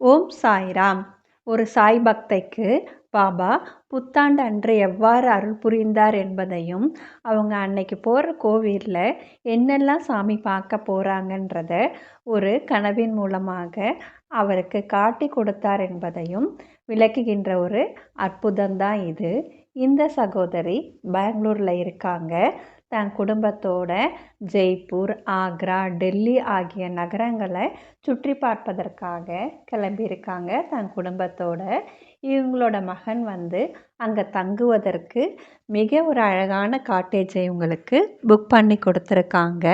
ஓம் சாய்ராம். ஒரு சாய் பக்தைக்கு பாபா புத்தாண்டு அன்று எவ்வாறு அருள் புரிந்தார் என்பதையும் அவங்க அன்னைக்கு போகிற கோவிலில் என்னெல்லாம் சாமி பார்க்க போகிறாங்கன்றத ஒரு கனவின் மூலமாக அவருக்கு காட்டி கொடுத்தார் என்பதையும் விளக்குகின்ற ஒரு அற்புதம்தான் இது. இந்த சகோதரி பெங்களூரில் இருக்காங்க. தன் குடும்பத்தோட ஜெய்ப்பூர் ஆக்ரா டெல்லி ஆகிய நகரங்களை சுற்றி பார்ப்பதற்காக கிளம்பியிருக்காங்க. தன் குடும்பத்தோட இவங்களோட மகன் வந்து அங்கே தங்குவதற்கு மிக ஒரு அழகான காட்டேஜை இவங்களுக்கு புக் பண்ணி கொடுத்துருக்காங்க.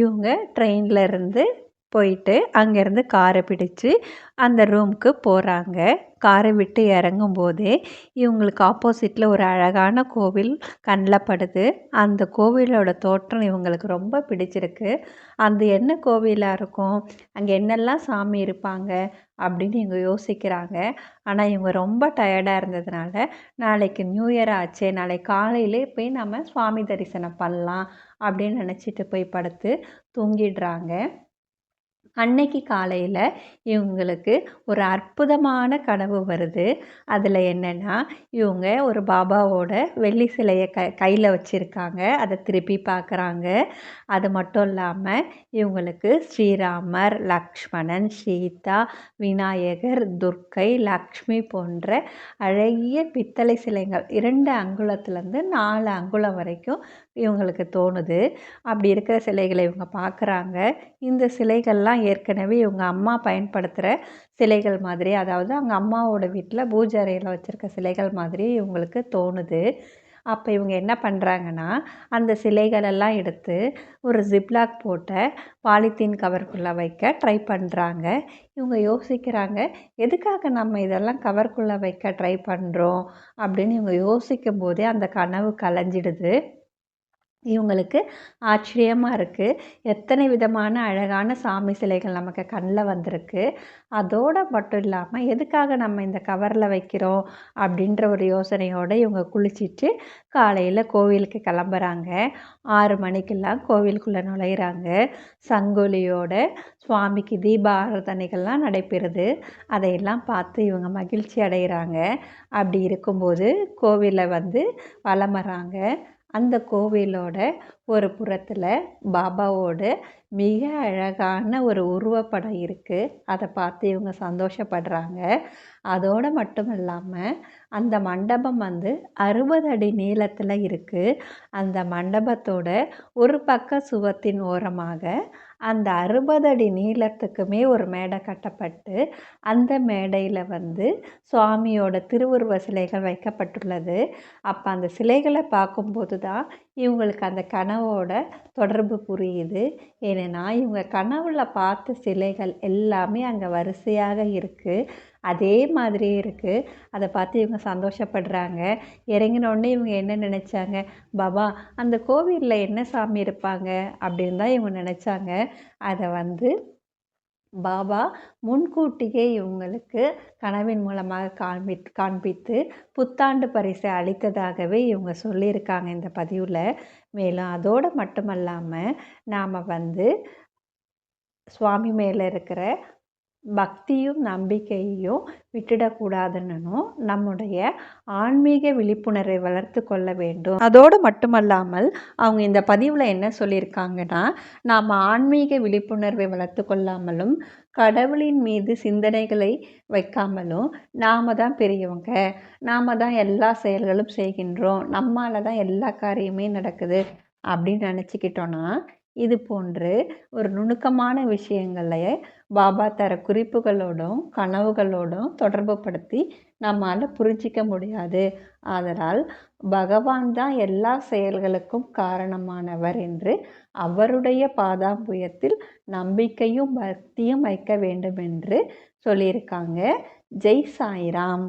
இவங்க ட்ரெயினில் இருந்து போயிட்டு அங்கேருந்து காரை பிடிச்சு அந்த ரூமுக்கு போகிறாங்க காரை விட்டு இறங்கும் போதே இவங்களுக்கு ஆப்போசிட்டில் ஒரு அழகான கோவில் கண்ணில் படுது. அந்த கோவிலோட தோற்றம் இவங்களுக்கு ரொம்ப பிடிச்சிருக்கு. அந்த என்ன கோவிலாக இருக்கும்? அங்கே என்னெல்லாம் சாமி இருப்பாங்க? அப்படின்னு இவங்க யோசிக்கிறாங்க. ஆனால் இவங்க ரொம்ப டயர்டாக இருந்ததுனால நாளைக்கு நியூ இயர் ஆச்சு நாளைக்கு காலையிலே போய் நம்ம சுவாமி தரிசனம் பண்ணலாம் அப்படின்னு நினச்சிட்டு போய் படுத்து தூங்கிடுறாங்க. அன்னைக்கு காலையில் இவங்களுக்கு ஒரு அற்புதமான கனவு வருது. அதில் என்னென்னா இவங்க ஒரு பாபாவோட வெள்ளி சிலையை க கையில் வச்சுருக்காங்க. அதை திருப்பி பார்க்குறாங்க அது மட்டும் இல்லாமல் இவங்களுக்கு ஸ்ரீராமர் லக்ஷ்மணன் சீதா விநாயகர் துர்க்கை லக்ஷ்மி போன்ற அழகிய பித்தளை சிலைகள். இரண்டு அங்குலத்துலேருந்து நாலு அங்குலம் வரைக்கும் இவங்களுக்கு தோணுது. அப்படி இருக்கிற சிலைகளை இவங்க பார்க்குறாங்க இந்த சிலைகள்லாம் ஏற்கனவே இவங்க அம்மா பயன்படுத்துகிற சிலைகள் மாதிரி அதாவது அவங்க அம்மாவோட வீட்டில் பூஜை அறையில் வச்சுருக்க சிலைகள் மாதிரி இவங்களுக்கு தோணுது. அப்போ இவங்க என்ன பண்ணுறாங்கன்னா அந்த சிலைகளெல்லாம் எடுத்து ஒரு ஜிப்லாக் போட்ட பாலித்தீன் கவருக்குள்ளே வைக்க ட்ரை பண்ணுறாங்க இவங்க யோசிக்கிறாங்க எதுக்காக நம்ம இதெல்லாம் கவருக்குள்ளே வைக்க ட்ரை பண்ணுறோம் அப்படின்னு இவங்க யோசிக்கும் போதே அந்த கனவு கலைஞ்சிடுது. இவங்களுக்கு ஆச்சரியமாக இருக்குது எத்தனை விதமான அழகான சாமி சிலைகள் நமக்கு கண்ணில் வந்திருக்கு. அதோடு மட்டும் இல்லாமல் எதுக்காக நம்ம இந்த கவரில் வைக்கிறோம் அப்படின்ற ஒரு யோசனையோடு இவங்க குளிச்சுட்டு காலையில் கோவிலுக்கு கிளம்புறாங்க. ஆறு மணிக்கெல்லாம் கோவிலுக்குள்ளே நுழையிறாங்க. சங்கொலியோட சுவாமிக்கு தீப ஆராதனைகள்லாம் நடைபெறுது. அதையெல்லாம் பார்த்து இவங்க மகிழ்ச்சி அடைகிறாங்க அப்படி இருக்கும்போது கோவிலை வந்து வலம் வராங்க அந்த கோவிலோட ஒரு புறத்தில் பாபாவோட மிக அழகான ஒரு உருவப்படம் இருக்குது அதை பார்த்து இவங்க சந்தோஷப்படுறாங்க. அதோடு மட்டும் இல்லாமல் அந்த மண்டபம் வந்து அறுபது அடி நீளத்தில் இருக்குது அந்த மண்டபத்தோட ஒரு பக்க சுவத்தின் ஓரமாக அந்த அறுபது அடி நீளத்துக்குமே ஒரு மேடை கட்டப்பட்டு அந்த மேடையில் வந்து சுவாமியோட திருவுருவ சிலைகள் வைக்கப்பட்டுள்ளது. அப்போ அந்த சிலைகளை பார்க்கும்போது தான் இவங்களுக்கு அந்த கனவோட தொடர்பு புரியுது. ஏன்னா இவங்க கனவுல பார்த்த சிலைகள் எல்லாமே அங்கே வரிசையாக இருக்குது அதே மாதிரியே இருக்குது அதை பார்த்து இவங்க சந்தோஷப்படுறாங்க. இறங்கினோடனே இவங்க என்ன நினச்சாங்க? பாபா அந்த கோவிலில் என்ன சாமி இருப்பாங்க? அப்படின்னு தான் இவங்க நினச்சாங்க. அதை வந்து பாபா முன்கூட்டியே இவங்களுக்கு கனவின் மூலமாக காண்பி காண்பித்து புத்தாண்டு பரிசை அளித்ததாகவே இவங்க சொல்லியிருக்காங்க இந்த பதிவில். மேலும் அதோடு மட்டுமல்லாமல் நாம் வந்து சுவாமி மேலே இருக்கிற பக்தியும் நம்பிக்கையையும் விட்டுடக்கூடாதுன்னும் நம்முடைய ஆன்மீக விழிப்புணர்வை வளர்த்து கொள்ள வேண்டும். அதோடு மட்டுமல்லாமல் அவங்க இந்த பதிவில் என்ன சொல்லியிருக்காங்கன்னா நாம் ஆன்மீக விழிப்புணர்வை வளர்த்து கொள்ளாமலும் கடவுளின் மீது சிந்தனைகளை வைக்காமலும் நாம் தான் பெரியவங்க. நாம் தான் எல்லா செயல்களும் செய்கின்றோம். நம்மால் தான் எல்லா காரியமே நடக்குது அப்படின்னு நினச்சிக்கிட்டோன்னா இது போன்று ஒரு நுணுக்கமான விஷயங்களை பாபா தர குறிப்புகளோடும் கனவுகளோடும் தொடர்பு படுத்தி நம்மால் புரிஞ்சிக்க முடியாது. ஆதலால் பகவான் தான் எல்லா செயல்களுக்கும் காரணமானவர் என்று அவருடைய பாதாம்புயத்தில் நம்பிக்கையும் பக்தியும் வைக்க வேண்டும் என்று சொல்லியிருக்காங்க. ஜெய் சாய்ராம்.